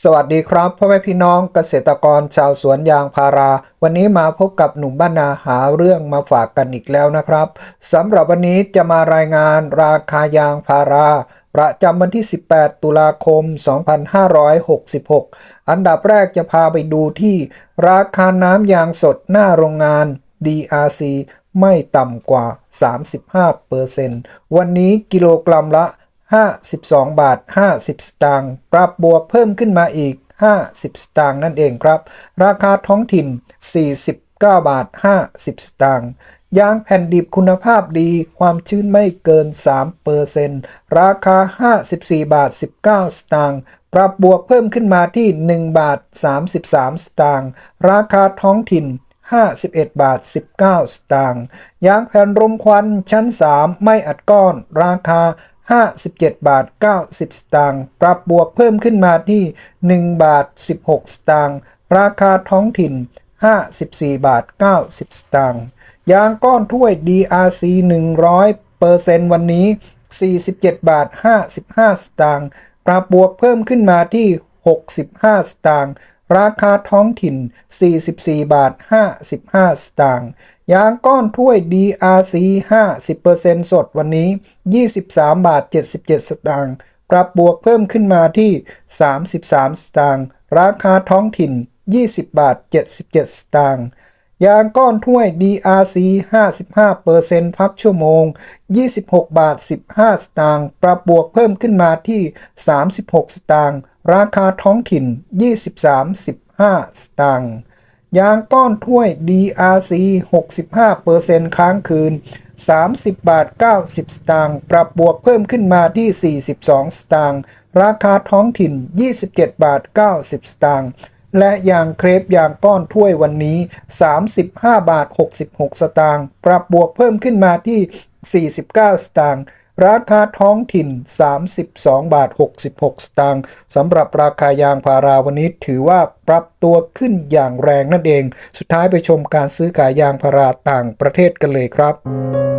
สวัสดีครับพ่อแม่พี่น้องเกษตรกรชาวสวนยางพารา วันนี้มาพบกับหนุ่มบ้านนาหาเรื่องมาฝากกันอีกแล้วนะครับสำหรับวันนี้จะมารายงานราคายางพารา ประจำวันที่ 18 ตุลาคม 2566 อันดับแรกจะพาไปดูที่ ราคาน้ำยางสดหน้าโรงงาน DRC ไม่ต่ำกว่า 35%วันนี้กิโลกรัมละ 52 บาท 50 สตางค์ ปรับบวกเพิ่มขึ้นมาอีก 50 สตางค์นั่นเองครับ ราคาท้องถิ่น 49 บาท 50 สตางค์ ยางแผ่นดิบคุณภาพดี ความชื้นไม่เกิน3%ราคา 54 บาท 19 สตางค์ ปรับบวกเพิ่มขึ้นมาที่ 1 บาท 33 สตางค์ ราคาท้องถิ่น51 บาท 19 สตางค์ ยางแผ่นรมควันชั้น 3 ไม่อัดก้อน ราคา 57 บาท 90 สตางค์ปรับบวกเพิ่มขึ้นมาที่ 1 บาท 16 สตางค์ราคาท้องถิ่น 54 บาท 90 สตางค์ยางก้อนถ้วย DRC 100%วันนี้ 47 บาท 55 สตางค์ปรับบวกเพิ่มขึ้นมาที่ 65 สตางค์ราคาท้องถิ่น 44 บาท 55 สตางค์ยางก้อนถ้วย DRC 50%สดวันนี้ 23 บาท 77 สตางค์ปรับบวกเพิ่มขึ้นมาที่ 33 สตางค์ราคาท้องถิ่น 20 บาท 77 สตางค์ยางก้อนถ้วย DRC 55%พักชั่วโมง 26 บาท 15 สตางค์ปรับบวกเพิ่มขึ้นมาที่ 36 สตางค์ราคาท้องถิ่น 23 15 สตางค์ ยางก้อนถ้วย DRC 65%ค้างคืน 30 บาท 90 สตางค์ ปรับบวกเพิ่มขึ้นมาที่ 42 สตางค์ ราคาท้องถิ่น 27 บาท 90 สตางค์ และยางเครปยางก้อนถ้วยวันนี้ 35 บาท 66 สตางค์ ปรับบวกเพิ่มขึ้นมาที่ 49 สตางค์ ราคาท้องถิ่น 32 บาท 66 สตางค์สำหรับราคายางพาราวันนี้ถือว่าปรับตัวขึ้นอย่างแรงนั่นเอง สุดท้ายไปชมการซื้อขายยางพาราต่างประเทศกันเลยครับ